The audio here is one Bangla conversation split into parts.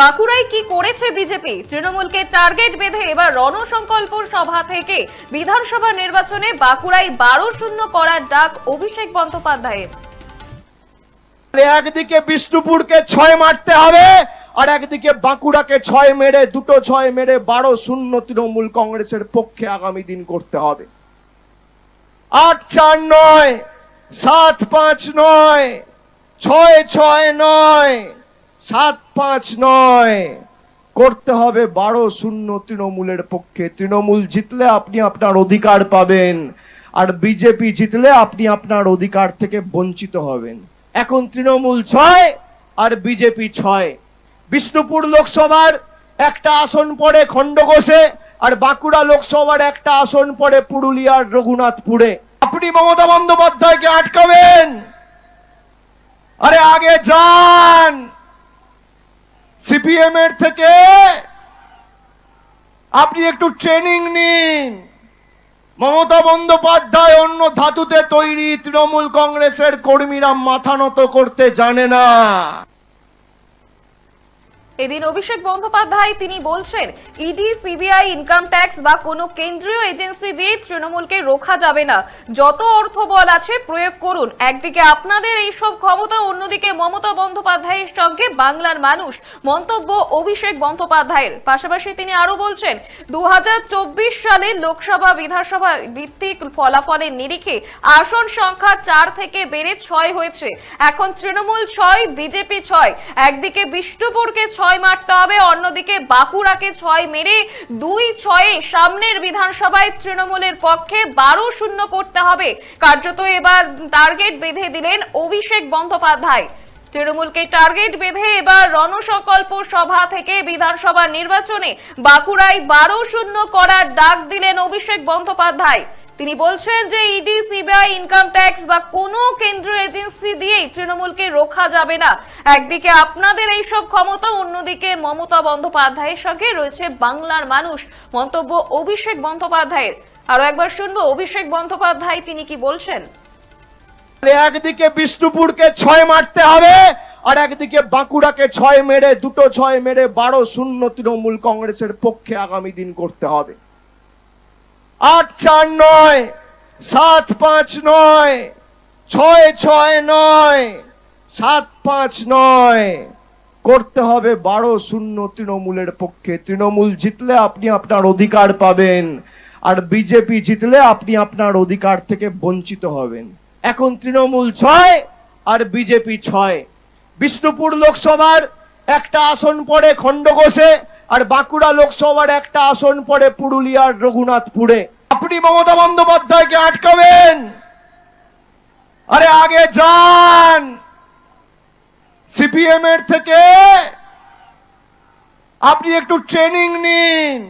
বাঁকুড়ায় কি করেছে বিজেপি? তৃণমূলকে টার্গেট বেঁধে এবার রণসংকল্প সভা থেকে বিধানসভা নির্বাচনে বাঁকুড়ায় বারো শূন্য করার ডাক অভিষেক বন্দ্যোপাধ্যায়ের। একদিকে বিষ্ণুপুরকে ছয় মারতে হবে, আর একদিকে বাঁকুড়াকে ছয় মেরে, দুটো ছয় মেরে বারো শূন্য তৃণমূল কংগ্রেসের পক্ষে আগামী দিন করতে হবে। আট চার নয়, সাত পাঁচ নয়, ছয় ছয় নয় সাত পাঁচ নয়। করতে হবে বারো শূন্য তৃণমূলের পক্ষে। তৃণমূল জিতলে আপনি আপনার অধিকার পাবেন। আর বিজেপি জিতলে আপনি আপনার অধিকার থেকে বঞ্চিত হবেন। এখন তৃণমূল ছয় আর বিজেপি ছয়। বিষ্ণুপুর লোকসভার একটা আসন পড়ে খণ্ডঘোষে আর বাঁকুড়া লোকসভার একটা আসন পড়ে পুরুলিয়ার রঘুনাথপুরে। আপনি মমতা বন্দ্যোপাধ্যায়কে আটকাবেন। আরে আগে যান। সিপিএম এর থেকে আপনি একটু ট্রেনিং নিন। মমতা বন্দ্যোপাধ্যায় অন্য ধাতুতে তৈরি তৃণমূল কংগ্রেসের কর্মীরা মাথা নত করতে জানে না। এদিন অভিষেক বন্দ্যোপাধ্যায়, তিনি বলছেন, ইডি, সিবিআই ইনকাম ট্যাক্স বা কোনো কেন্দ্রীয় এজেন্সি দিয়ে তৃণমূলকে রোখা যাবে না। যত অর্থ বল আছে, প্রয়োগ করুন। একদিকে আপনাদের এই সব ক্ষমতা, অন্যদিকে মমতা বন্দ্যোপাধ্যায়ের সঙ্গে বাংলার মানুষ। মন্তব্য অভিষেক বন্দ্যোপাধ্যায়ের। পাশাপাশি তিনি আরও বলছেন দু হাজার চব্বিশ সালে লোকসভা, বিধানসভা ভিত্তিক ফলাফলের নিরিখে আসন সংখ্যা চার থেকে বেড়ে ছয় হয়েছে। এখন তৃণমূল ছয়, বিজেপি ছয়। একদিকে বিষ্ণুপুরকে ছয় মারতে হবে। অন্যদিকে বাঁকুড়াকে ছয় মেরে দুই ছয়ে সামনের বিধানসভায় তৃণমূলের পক্ষে বারো শূন্য করতে হবে। কার্যত এবার টার্গেট বেঁধে দিলেন অভিষেক বন্দ্যোপাধ্যায়। তৃণমূলকে টার্গেট বেঁধে এবার রণসংকল্প সভা থেকে বিধানসভা নির্বাচনে বাঁকুড়ায় বারো শূন্য করার ডাক দিলেন অভিষেক বন্দ্যোপাধ্যায়। তিনি বলছেন যে ইডি, সিবিআই ইনকাম ট্যাক্স বা কোনো কেন্দ্রীয় এজেন্সি দিয়েই তৃণমূলকে রোখা যাবে না। একদিকে আপনাদের এই সব ক্ষমতা, অন্যদিকে মমতা বন্দ্যোপাধ্যায়ের সঙ্গে রয়েছে বাংলার মানুষ। মন্তব্য অভিষেক বন্দ্যোপাধ্যায়ের। আরও একবার শুনব, অভিষেক বন্দ্যোপাধ্যায়, তিনি কি বলছেন? একদিকে বিষ্ণুপুরকে ছয় মারতে হবে, আর একদিকে বাঁকুড়াকে ছয় মেরে, দুটো ছয় মেরে বারো শূন্য তৃণমূল কংগ্রেসের পক্ষে আগামী দিন করতে হবে। আট চার নয়, সাত পাঁচ নয়, ছয় ছয় নয়, সাত পাঁচ নয়। করতে হবে বারো শূন্য তৃণমূলের পক্ষে। তৃণমূল জিতলে আপনি আপনার অধিকার পাবেন আর বিজেপি জিতলে আপনি আপনার অধিকার থেকে বঞ্চিত হবেন। এখন তৃণমূল ছয় আর বিজেপি ছয়। বিষ্ণুপুর লোকসভার একটা আসন পড়ে খণ্ডঘোষে আর বাঁকুড়া লোকসভার একটা আসন পড়ে পুরুলিয়ার রঘুনাথপুরে। আপনি মমতা বন্দ্যোপাধ্যায়কে আটকাবেন? আরে আগে যান। সিপিএম এর থেকে আপনি একটু ট্রেনিং নিন।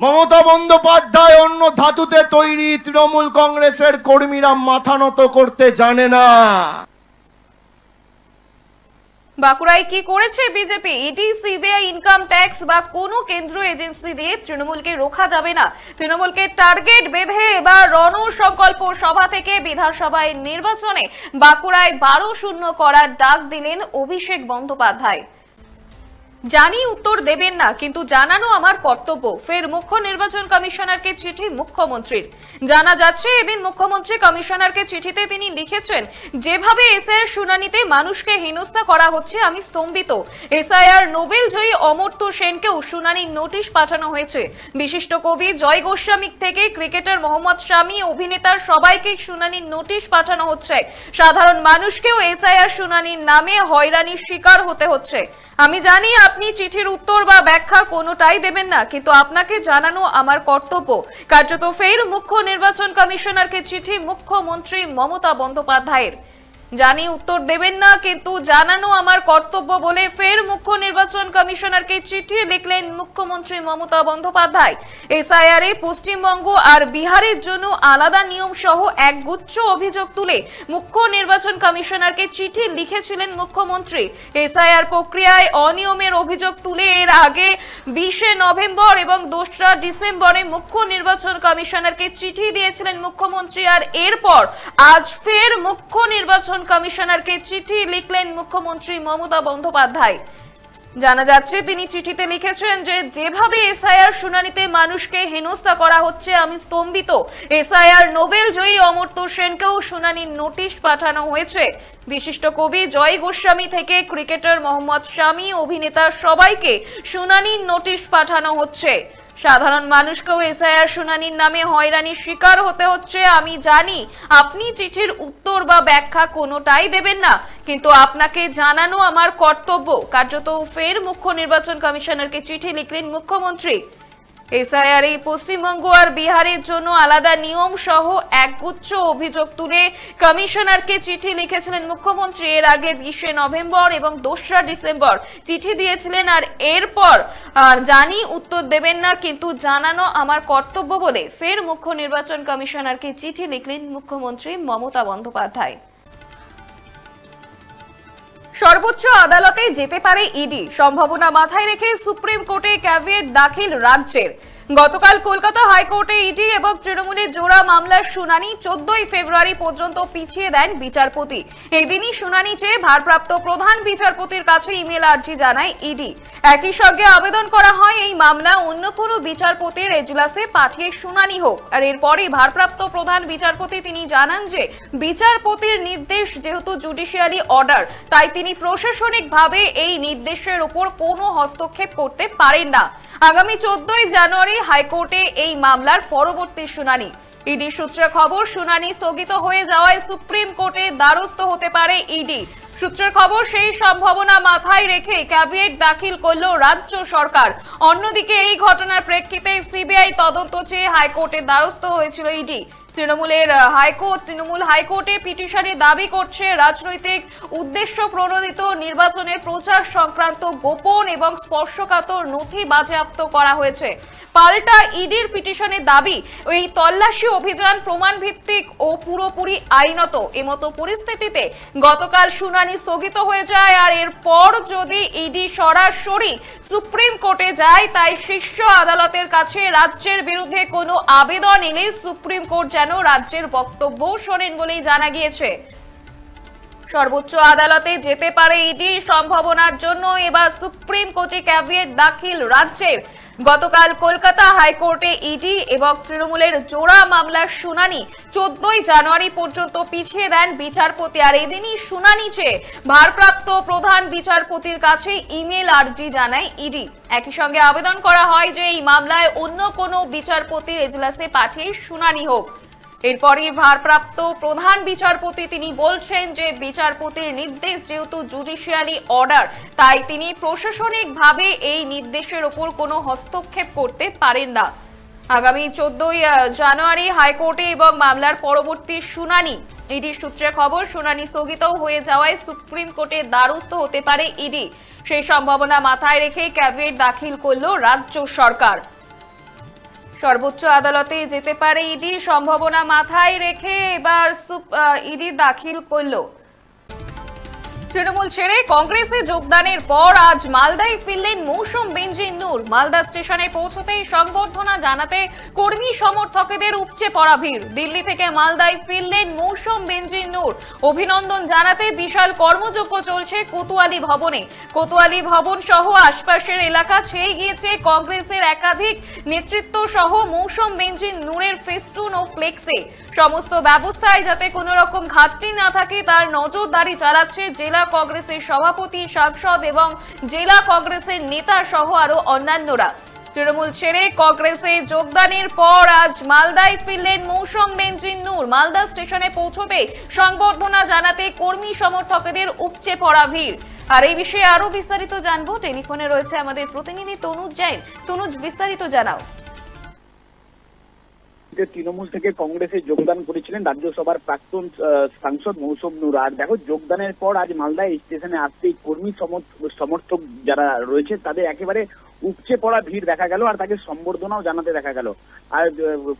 মমতা বন্দ্যোপাধ্যায় অন্য ধাতুতে তৈরি তৃণমূল কংগ্রেসের কর্মীরা মাথা নত করতে জানে না। বাঁকুড়ায় কি করেছে BJP? ED CBI income tax বা কোনো কেন্দ্রীয় এজেন্সি দিয়ে তৃণমূলকে রোখা যাবে না। তৃণমূলকে টার্গেট বেঁধে এবার রণসংকল্প সভা থেকে বিধানসভায় নির্বাচনে বাঁকুড়ায় বারো শূন্য করার ডাক দিলেন অভিষেক বন্দ্যোপাধ্যায়। জানি উত্তর দেবেন না, কিন্তু জানানো আমার কর্তব্য। ফের মুখ্য নির্বাচন কমিশনারকে চিঠি মুখ্যমন্ত্রীর। জানা যাচ্ছে, এদিন মুখ্যমন্ত্রী কমিশনারকে চিঠিতে তিনি লিখেছেন, যেভাবে এসআইআর শুনানিতে মানুষকে হেনস্থা করা হচ্ছে, আমি স্তম্ভিত। এসআইআর নোবেল জয়ী অমর্ত্য সেনকেও শুনানির নোটিশ পাঠানো হয়েছে। বিশিষ্ট কবি জয় গোস্বামী থেকে ক্রিকেটার মোহাম্মদ শামী, অভিনেতার সবাইকে শুনানির নোটিশ পাঠানো হচ্ছে। সাধারণ মানুষকেও এসআইআর শুনানির নামে হয়রানির শিকার হতে হচ্ছে। আমি জানি আপনি চিঠির উত্তর বা ব্যাখ্যা কোনোটাই দেবেন না, কিন্তু আপনাকে জানানো আমার কর্তব্য। কার্যত ফের মুখ্য নির্বাচন কমিশনারকে চিঠি মুখ্যমন্ত্রী মমতা বন্দ্যোপাধ্যায়ের। জানি উত্তর দেবেন না, কিন্তু জানানো আমার কর্তব্য বলে ফের মুখ্য নির্বাচন কমিশনারকে চিঠি লিখলেন মুখ্যমন্ত্রী মমতা বন্দ্যোপাধ্যায়। এসআইআর পশ্চিমবঙ্গ আর বিহারের জন্য আলাদা নিয়ম সহ এক গুচ্ছ অভিযোগ তুলে মুখ্য নির্বাচন কমিশনারকে চিঠি লিখেছিলেন মুখ্যমন্ত্রী। এসআইআর প্রক্রিয়ায় অনিয়মের অভিযোগ তুলে এর আগে বিশে নভেম্বর এবং দোসরা ডিসেম্বরে মুখ্য নির্বাচন কমিশনারকে চিঠি দিয়েছিলেন মুখ্যমন্ত্রী আর এরপর আজ ফের মুখ্য নির্বাচন কমিশনারকে চিঠি লিখলেন মুখ্যমন্ত্রী মমতা বন্দ্যোপাধ্যায়। জানা যাচ্ছে, তিনি চিঠিতে লিখেছেন যে, যেভাবে এসআইআর শুনানিতে মানুষকে হেনস্থা করা হচ্ছে, আমি স্তম্ভিত। এসআইআর নোবেল জয়ী অমর্ত্য সেনকেও শুনানির নোটিশ পাঠানো হয়েছে। বিশিষ্ট কবি জয় গোস্বামী থেকে ক্রিকেটার মোহাম্মদ শামী, অভিনেতা সবাইকে শুনানির নোটিশ পাঠানো হচ্ছে। সাধারণ মানুষকেও এসআইআর শুনানির নামে হয়রানির শিকার হতে হচ্ছে, আমি জানি। আপনি চিঠির উত্তর বা ব্যাখ্যা কোনোটাই দেবেন না, কিন্তু আপনাকে জানানো আমার কর্তব্য। কার্যত ফের মুখ্য নির্বাচন কমিশনারকে চিঠি লিখলেন মুখ্যমন্ত্রী। এসআইআর এই পশ্চিমবঙ্গ আর বিহারের জন্য আলাদা নিয়ম সহ একগুচ্ছ অভিযোগ তুলে কমিশনারকে চিঠি লিখেছিলেন মুখ্যমন্ত্রী। এর আগে বিশে নভেম্বর এবং দোসরা ডিসেম্বর চিঠি দিয়েছিলেন আর এরপর জানি উত্তর দেবেন না, কিন্তু জানানো আমার কর্তব্য বলে ফের মুখ্য নির্বাচন কমিশনারকে চিঠি লিখলেন মুখ্যমন্ত্রী মমতা বন্দ্যোপাধ্যায়। সর্বোচ্চ আদালতে যেতে পারে ইডি। সম্ভাবনা মাথায় রেখে সুপ্রিম কোর্টে ক্যাভিয়েট দাখিল রাজ্যের। গতকাল কলকাতা হাইকোর্টে ইডি এবং তৃণমূলের জোড়া মামলার শুনানি চোদ্দই ফেব্রুয়ারি পর্যন্ত পিছিয়ে দেন বিচারপতি। এই দিনই শুনানি চেয়ে ভারপ্রাপ্ত প্রধান বিচারপতির কাছে ইমেল আর্জি জানায় ইডি। একই সঙ্গে আবেদন করা হয় এই মামলা অন্য কোনো বিচারপতির এজলাসে পাঠিয়ে শুনানি হোক। আর এরপরই ভারপ্রাপ্ত প্রধান বিচারপতি তিনি জানান যে, বিচারপতির নির্দেশ যেহেতু জুডিশিয়ালি অর্ডার, তাই তিনি প্রশাসনিকভাবে এই নির্দেশের উপর কোনো হস্তক্ষেপ করতে পারেন না। আগামী চোদ্দই জানুয়ারি হাইকোর্টে এই মামলার পরবর্তী শুনানি। ইডি সূত্রে খবর, শুনানি স্থগিত হয়ে যাওয়ায় সুপ্রিম কোর্টে দ্বারস্থ হতে পারে ইডি। সূত্রের খবর, সেই সম্ভাবনা মাথায় রেখে ক্যাবিনেট দাখিল করল রাজ্য সরকার। অন্যদিকে এই ঘটনার প্রেক্ষিতে সিবিআই তদন্ত চেয়ে হাইকোর্টে দ্বারস্থ হয়েছিল ইডি। তৃণমূলের হাইকোর্ট, তৃণমূল হাইকোর্টে পিটিশনে দাবি করছে রাজনৈতিক উদ্দেশ্য প্রণোদিত নির্বাচনের প্রচার সংক্রান্ত গোপন এবং স্পর্শকাতর নথি বাজেয়াপ্ত করা হয়েছে। পাল্টা ইডির পিটিশনে দাবি ওই তল্লাশি অভিযান প্রমাণ ভিত্তিক ও পুরোপুরি আইনত। এমতো পরিস্থিতিতে গতকাল শুনানি স্থগিত হয়ে যায় আর এরপর যদি ইডি সরাসরি সুপ্রিম কোর্টে যায়, তাই শীর্ষ আদালতের কাছে রাজ্যের বিরুদ্ধে কোনো আবেদন এলে সুপ্রিম কোর্ট যেন রাজ্যের বক্তব্য শোনেন বলেই জানা গিয়েছে। সর্বোচ্চ আদালতে যেতে পারে ইডি সম্ভাবনার জন্য। এবার সুপ্রিম কোর্টে ক্যাভিয়েট দাখিল রাজ্যের। গতকাল কলকাতা হাইকোর্টে ইডি এবং তৃণমূলের জোড়া মামলার শুনানি। চোদ্দই জানুয়ারি পর্যন্ত পিছিয়ে দেন বিচারপতি। আর এদিনই শুনানি চেয়ে ভারপ্রাপ্ত প্রধান বিচারপতির কাছে ইমেল আর্জি জানায় ইডি। একই সঙ্গে আবেদন করা হয় যে এই মামলায় অন্য কোনো বিচারপতির এজলাসে পাঠিয়ে শুনানি হোক। এরপরই ভারপ্রাপ্ত প্রধান বিচারপতি তিনি বলছেন যে বিচারপতির নির্দেশ যেহেতু জুডিশিয়ালি অর্ডার, তাই তিনি প্রশাসনিকভাবে এই নির্দেশের ওপর কোনো হস্তক্ষেপ করতে পারেন না। আগামী চোদ্দই জানুয়ারি হাইকোর্টে এবং মামলার পরবর্তী শুনানি। ইডি সূত্রে খবর, শুনানি স্থগিতও হয়ে যাওয়ায় সুপ্রিম কোর্টে দ্বারস্থ হতে পারে ইডি। সেই সম্ভাবনা মাথায় রেখে ক্যাভিয়েট দাখিল করল রাজ্য সরকার। সর্বোচ্চ আদালতে যেতে পারে ইডি সম্ভাবনা মাথায় রেখে এবার ইডি দাখিল করল। তৃণমূল ছেড়ে কংগ্রেসে যোগদানের পর আজ মালদায় ফিরলেন মৌসুম বেঞ্জিন নূর মালদা স্টেশনে পৌঁছতেই সংবর্ধনা জানাতে কর্মী সমর্থকদের উপচে পড়া ভিড়। দিল্লি থেকে মালদায় ফিরলেন মৌসুম বেঞ্জিন নূর অভিনন্দন জানাতে বিশাল কর্মযজ্ঞ চলছে কোতোয়ালি ভবনে। কোতোয়ালি ভবন সহ আশপাশের এলাকা ছেয়ে গিয়েছে কংগ্রেসের একাধিক নেতৃত্ব সহ মৌসুম বেঞ্জিন নূরের ফেস্টুন ও ফ্লেক্সে। সমস্ত ব্যবস্থায় যাতে কোনো রকম ঘাটতি না থাকে, তার নজরদারি চালাচ্ছে জেলা কংগ্রেসের সভাপতি, সাংসদ এবং জেলা কংগ্রেসের নেতা সহ আরও অন্যান্যরা। তৃণমূল ছেড়ে কংগ্রেসে যোগদানের পর আজ মালদায় ফিরলেন মৌসুম বেঞ্জিন নূর। মালদা স্টেশনে পৌঁছতে সংবর্ধনা জানাতে কর্মী সমর্থকদের উপচে পড়া ভিড়। আর এই বিষয়ে আরও বিস্তারিত জানব। টেলিফোনে রয়েছে আমাদের প্রতিনিধি তনুজ জৈন। তনুজ, বিস্তারিত জানাও। যে তৃণমূল থেকে কংগ্রেসে যোগদান করেছিলেন রাজ্যসভার প্রাক্তন সাংসদ মৌসুম নূর। আর দেখো, যোগদানের পর আজ মালদায় স্টেশনে আসতেই কর্মী সমর্থক যারা রয়েছে, তাদের একেবারে উপচে পড়া ভিড় দেখা গেল আর তাকে সম্বর্ধনাও জানাতে দেখা গেল। আর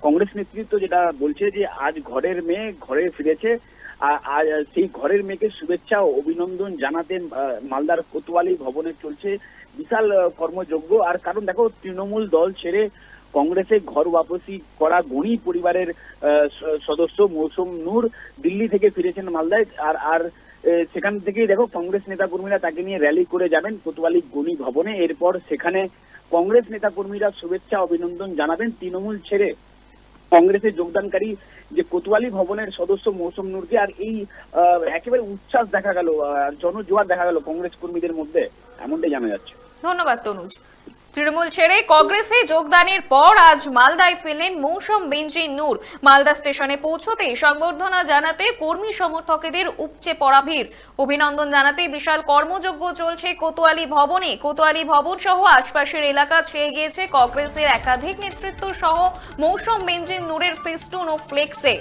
কংগ্রেস নেতৃত্ব যেটা বলছে যে আজ ঘরের মেয়ে ঘরে ফিরেছে। আর সেই ঘরের মেয়েকে শুভেচ্ছা ও অভিনন্দন জানাতে মালদার কোতোয়ালি ভবনে চলছে বিশাল কর্মযজ্ঞ। আর কারণ দেখো, তৃণমূল দল ছেড়ে কংগ্রেসে ঘর ওয়াপসি করা গণি পরিবারের সদস্য মৌসুম নূর দিল্লি থেকে ফিরেছেন মালদায় আর আর সেখান থেকেই দেখো কংগ্রেস নেতা কর্মীরা তাকে নিয়ে র্যালি করে যাবেন কোতোয়ালি গণি ভবনে। এরপর সেখানে কংগ্রেস নেতা কর্মীরা শুভেচ্ছা, অভিনন্দন জানাবেন তৃণমূল ছেড়ে। কংগ্রেসে যোগদানকারী যে কোতোয়ালি ভবনের সদস্য মৌসুম নূরকে আর এই একেবারে উচ্ছ্বাস দেখা গেল জনজোয়ার দেখা গেল কংগ্রেস কর্মীদের মধ্যে। এমনটাই জানা যাচ্ছে। ধন্যবাদ, তনুজ। তৃণমূল ছেড়ে কংগ্রেসে যোগদানের পর আজ মালদায় ফেলেন মৌসুম বেঞ্জিন নূর। মালদা স্টেশনে পৌঁছতে সংবর্ধনা জানাতে কর্মী সমর্থকদের উপচে পড়া ভিড়। অভিনন্দন জানাতে বিশাল কর্মযজ্ঞ চলছে কোতোয়ালি ভবনে। কোতোয়ালি ভবন সহ আশপাশের এলাকা ছেয়ে গিয়েছে কংগ্রেসের একাধিক নেতৃত্ব সহ মৌসুম বেঞ্জিন নূরের ফেস্টুন ও ফ্লেক্সে।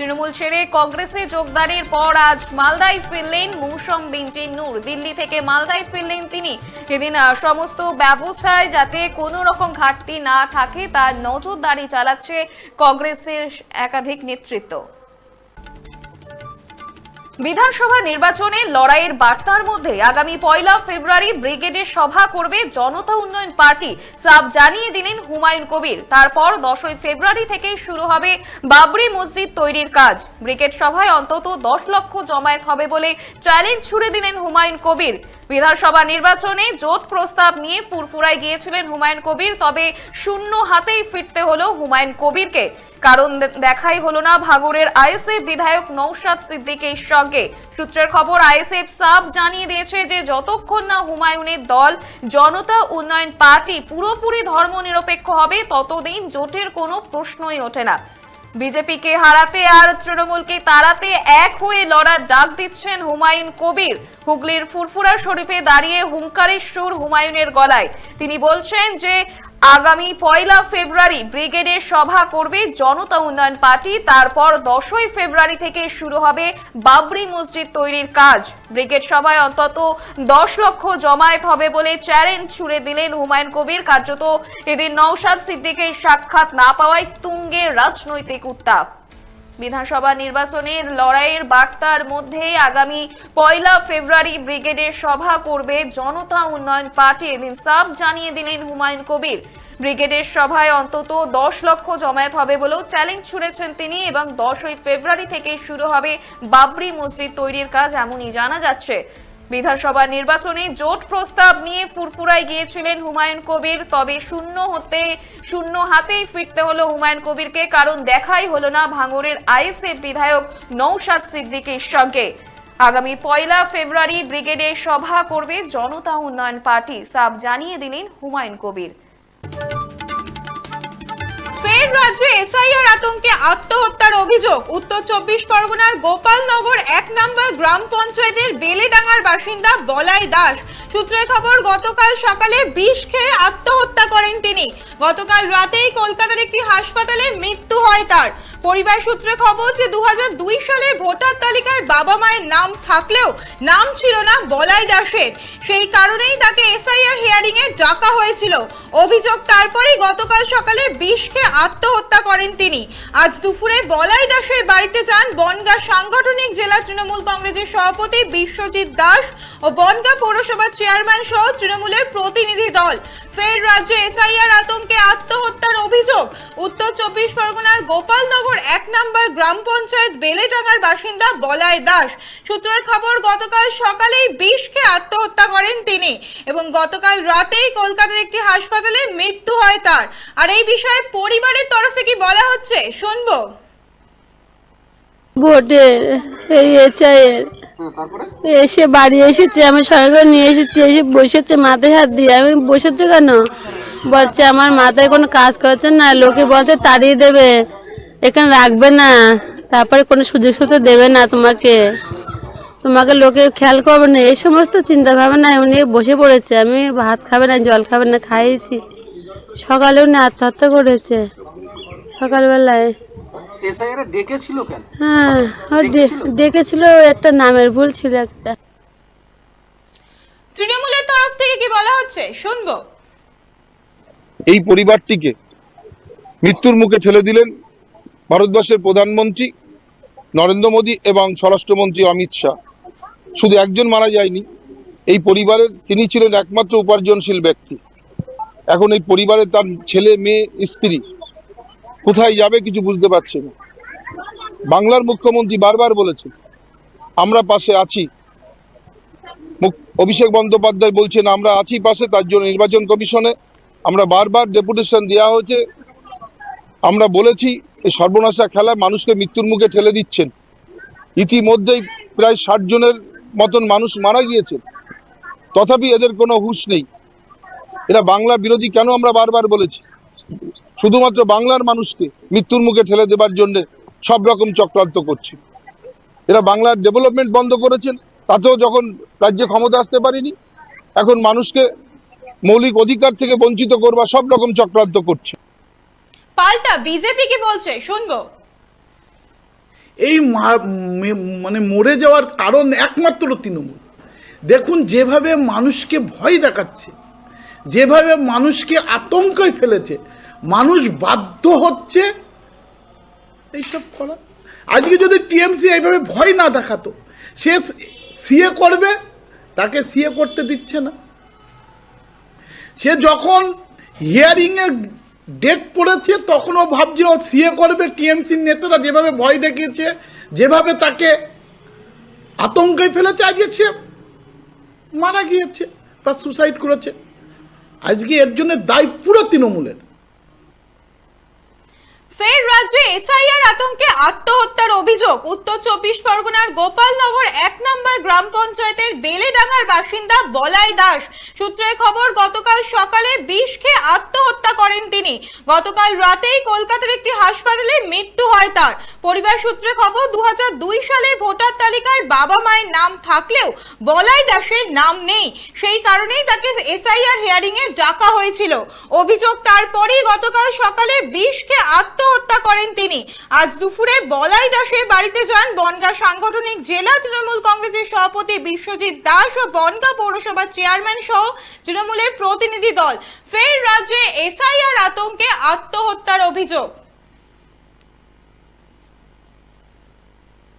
তৃণমূল ছেড়ে কংগ্রেসে যোগদানের পর আজ মালদায় ফিরলেন মৌসম বেঞ্জিন নূর। দিল্লি থেকে মালদায় ফিরলেন তিনি। এদিন সমস্ত ব্যবস্থায় যাতে কোনো রকম ঘাটতি না থাকে, তার নজরদারি চালাচ্ছে কংগ্রেসের একাধিক নেতৃত্ব। বিধানসভা নির্বাচনে লড়াইয়ের বার্তার মধ্যে আগামী পয়লা ফেব্রুয়ারি ব্রিগেডে সভা করবে জনতা উন্নয়ন পার্টি। সাব জানিয়ে দিলেন হুমায়ুন কবির। তারপর দশই ফেব্রুয়ারি থেকেই শুরু হবে বাবরি মসজিদ তৈরির কাজ। ব্রিগেড সভায় অন্তত দশ লক্ষ জমায়েত হবে বলে চ্যালেঞ্জ ছুড়ে দিলেন হুমায়ুন কবির। বিধানসভা নির্বাচনে জোট প্রস্তাব নিয়ে ফুরফুরায় গিয়েছিলেন হুমায়ুন কবির, তবে শূন্য হাতেই ফিরতে হলো হুমায়ুন কবিরকে। কারণ দেখাই হলো না ভাগরের আইএসএফ বিধায়ক নৌশাদ সিদ্দিকের সঙ্গে। সূত্রের খবর, আইএসএফ সাব জানিয়ে দিয়েছে যে যতক্ষণ না হুমায়ুনের দল, জনতা উন্নয়ন পার্টি পুরোপুরি ধর্মনিরপেক্ষ হবে, ততদিন জোটের কোনো প্রশ্নই ওঠে না। বিজেপিকে হারাতে আর তৃণমূলকে তাড়াতে এক হয়ে লড়ার ডাক দিচ্ছেন হুমায়ুন কবির। হুগলির ফুরফুরা শরীফে দাঁড়িয়ে হুঙ্কারের সুর হুমায়ুনের গলায়। তিনি বলছেন যে আগামী পয়লা ফেব্রুয়ারি ব্রিগেডের সভা করবে জনতা উন্নয়ন পার্টি। তারপর দশই ফেব্রুয়ারি থেকে শুরু হবে বাবরি মসজিদ তৈরির কাজ। ব্রিগেড সভায় অন্তত দশ লক্ষ জমায়েত হবে বলে চ্যালেঞ্জ ছুড়ে দিলেন হুমায়ুন কবির। কার্যত এদিন নওশাদ সিদ্দিকের সাক্ষাৎ না পাওয়ায় তুঙ্গে রাজনৈতিক উত্তাপ। বিধানসভা নির্বাচনের লড়াইয়ের বার্তার মধ্যে আগামী পয়লা ফেব্রুয়ারি ব্রিগেডের সভা করবে জনতা উন্নয়ন পার্টি। এদিন সাব জানিয়ে দিলেন হুমায়ুন কবির। ব্রিগেডের সভায় অন্তত দশ লক্ষ জমায়েত হবে বলেও চ্যালেঞ্জ ছুড়েছেন তিনি এবং দশই ফেব্রুয়ারি থেকে শুরু হবে বাবরি মসজিদ তৈরির কাজ, এমনই জানা যাচ্ছে। বিধানসভা নির্বাচনে জোট প্রস্তাব নিয়ে ফুরফুরায় গিয়েছিলেন হুমায়ুন কবির, তবে শূন্য হতে, শূন্য হাতেই ফিরতে হলো হুমায়ুন কবিরকে, কারণ দেখাই হলো না ভাঙড়ের আইএসএফ বিধায়ক নৌশাদ সিদ্দিকীর সঙ্গে। আগামী পয়লা ফেব্রুয়ারি ব্রিগেডে সভা করবে জনতা উন্নয়ন পার্টি সাব জানিয়ে দিলেন হুমায়ুন কবির। ফের রাজ্যে এসআইআর আতঙ্কে আত্মহত্যার অভিযোগ। উত্তর চব্বিশ পরগনার গোপালনগর এক নম্বর গ্রাম পঞ্চায়েতের বেলেডাঙ্গার বাসিন্দা বলাই দাস। সূত্রের খবর, গতকাল সকালে বিষ খেয়ে আত্মহত্যা করেন তিনি। গতকাল রাতেই কলকাতার একটি হাসপাতালে মৃত্যু হয় তার। পরিবার সূত্রে খবর যে দু সালের ভোটার তালিকায় বাবা মায়ের নাম থাকলেও নাম ছিল না বলাই দাসের। সেই কারণেই তাকে এসআইআর হিয়ারিং এ ডাকা হয়েছিল। অভিযোগ তারপরেই গতকাল সকালে বিষ খেয়ে আত্মহত্যা করেন তিনি। আজ দুপুরে বলাই দাসের বাড়িতে যান বনগা সাংগঠনিক জেলা তৃণমূল কংগ্রেসের সভাপতি বিশ্বজিৎ দাস ও বনগা পৌরসভার চেয়ারম্যান সহ তৃণমূলের প্রতিনিধি দল। ফের রাজ্যে এসআইআর আতঙ্কে আত্মহত্যার অভিযোগ। উত্তর চব্বিশ পরগনার গোপালনগর এক নম্বর গ্রাম পঞ্চায়েত বেলেডাঙ্গার বাসিন্দা বলাই দাস। সূত্রের খবর, গতকাল সকালেই বিষ খেয়ে আত্মহত্যা করেন তিনি এবং গতকাল রাতেই কলকাতার একটি হাসপাতালে মৃত্যু হয় তার। আর এই বিষয়ে পরিবারের তরফে কি বলা হচ্ছে? শুনব। ভোটের এই এচাইয়ের এসে বাড়ি এসেছে, আমি সরকার নিয়ে এসেছি, এসে বসেছে, মাথায় হাত দিয়ে। আমি বসেছো কেন? বলছে, আমার মাথায় কোনো কাজ করছে না লোকে বলতে তাড়িয়ে দেবে। এখানে রাখবে না। তারপরে কোনো সুযোগ সুযোগ দেবে না তোমাকে। তোমাকে লোকে খেয়াল করবে না। এই সমস্ত চিন্তা ভাবনা উনি বসে পড়েছে। আমি ভাত খাবে না, জল খাবে না, খাইয়েছি। সকালে উনি আত্মহত্যা করেছে। সকালবেলায় এসআইআর ডেকেছিল কেন? হ্যাঁ ডেকেছিল? একটা নামের ভুল ছিল একটা। তৃণমূলের তরফ থেকে কি বলা হচ্ছে? শুনব। এই পরিবারটিকে মৃত্যুর মুখে ঠেলে দিলেন ভারতবর্ষের প্রধানমন্ত্রী নরেন্দ্র মোদী এবং স্বরাষ্ট্রমন্ত্রী অমিত শাহ। শুধু একজন মারা যায়নি এই পরিবারের তিনি ছিলেন একমাত্র উপার্জনশীল ব্যক্তি। এখন এই পরিবারের তার ছেলে মেয়ে স্ত্রী কোথায় যাবে কিছু বুঝতে পারছে না। বাংলার মুখ্যমন্ত্রী বারবার বলেছে আমরা পাশে আছি। অভিষেক বন্দ্যোপাধ্যায় বলছেন, আমরা আছি পাশে, তার জন্য নির্বাচন কমিশনে আমরা বারবার ডেপুটেশন দেওয়া হয়েছে। আমরা বলেছি, এই সর্বনাশা খেলা মানুষকে মৃত্যুর মুখে ঠেলে দিচ্ছেন। ইতিমধ্যেই প্রায় ষাট জনের মতন মানুষ মারা গিয়েছেন। তথাপি এদের কোনো হুঁশ নেই। এরা বাংলা বিরোধী কেন আমরা বারবার বলেছি? শুধুমাত্র বাংলার মানুষকে মৃত্যুর মুখে ঠেলে দেবার জন্য সব রকম চক্রান্ত করছে। এরা বাংলার ডেভেলপমেন্ট বন্ধ করেছেন তাতেও যখন রাজ্যে ক্ষমতা আসতে পারিনি এখন মানুষকে মৌলিক অধিকার থেকে বঞ্চিত করবার সব রকম চক্রান্ত করছে। পাল্টা বিজেপি কি বলছে? শুনব। এই মা- মানে মরে যাওয়ার কারণ একমাত্র তৃণমূল। দেখুন যেভাবে মানুষকে ভয় দেখাচ্ছে যেভাবে মানুষকে আতঙ্কে ফেলেছে মানুষ বাধ্য হচ্ছে এইসব করা। আজকে যদি টিএমসি এইভাবে ভয় না দেখাতো, সে সিএ করবে, তাকে সিএ করতে দিচ্ছে না। সে যখন হিয়ারিংয়ে ডেট পড়েছে, তখনও ভাবছে ও সিএ করবে। টিএমসির নেতারা যেভাবে ভয় দেখিয়েছে, যেভাবে তাকে আতঙ্কে ফেলেছে, আজকে সে মারা গিয়েছে বা সুসাইড করেছে। আজকে এর জন্য দায় পুরো তৃণমূলের। ফের রাজ্যে এসআইআর আতঙ্কে আত্মহত্যার অভিযোগ। উত্তর চব্বিশ পরগনার গোপালনগর এক নম্বর গ্রাম পঞ্চায়েতের বেলেডাঙ্গার বাসিন্দা বলাই দাস। সূত্রের খবর, গতকাল সকালে বিষ খেয়ে আত্মহত্যা করেন তিনি। গতকাল রাতেই কলকাতার একটি হাসপাতালে মৃত্যু হয় তার। পরিবার সূত্রে খবর দু হাজার দুই সালে ভোটার তালিকায় বাবা মায়ের নাম থাকলেও বলাই দাসের নাম নেই। সেই কারণেই তাকে এসআইআর হিয়ারিং এ ডাকা হয়েছিল। অভিযোগ তারপরেই গতকাল সকালে বিষ খেয়ে আত্মহত্যা করেন তিনি। আজ দুপুরে বলাই দাসের বাড়িতে যান। বনগাঁ সাংগঠনিক জেলা তৃণমূল কংগ্রেসের সভাপতি বিশ্বজিৎ দাস ও বনগাঁ পৌরসভার চেয়ারম্যান সহ তৃণমূলের প্রতিনিধি দল। ফের রাজ্যে এসআইআর আতঙ্কে আত্মহত্যার অভিযোগ।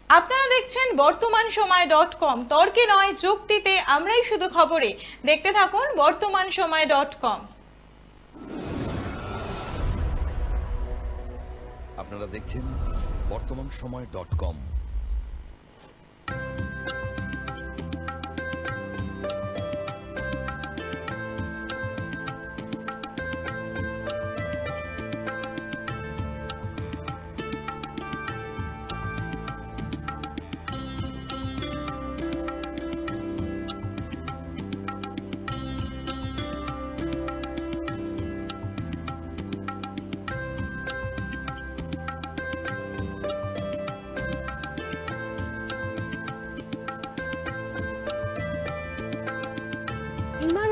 আপনারা দেখছেন বর্তমান সময় ডট কম। তর্কে নয়, যুক্তিতে আমরাই শুধু খবরে। দেখতে থাকুন বর্তমান সময় ডট কম। আপনারা দেখছেন বর্তমান সময় ডট কম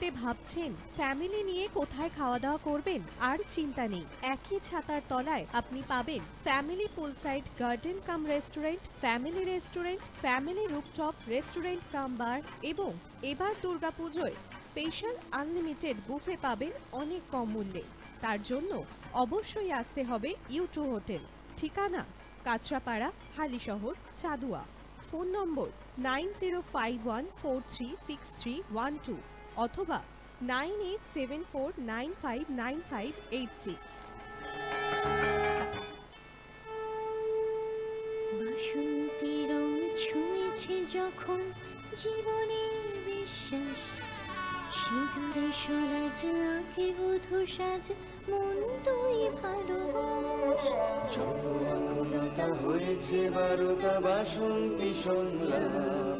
মুহূর্তে ভাবছেন? ফ্যামিলি নিয়ে কোথায় খাওয়া দাওয়া করবেন? আর চিন্তা নেই। একই ছাতার তলায় আপনি পাবেন family pool side garden cum restaurant, family restaurant, family rooftop restaurant cum bar এবং এবার দুর্গাপুজোয় স্পেশাল আনলিমিটেড বুফে পাবেন অনেক কম মূল্যে। তার জন্য অবশ্যই আসতে হবে ইউ টু হোটেল। ঠিকানা Kanchrapara, Halisahar, Chadua. Phone number nine zero five one four three six three one two. অথবা nine eight seven four nine five nine five eight six. যখন জীবনের বিশ্বাস। সিঁদুরে সরাজ আঁকে বধু সাজ, মন তুই ভালোবাস। যত আকুলতা হয়েছে বারোটা বাসন্তী সংলাপ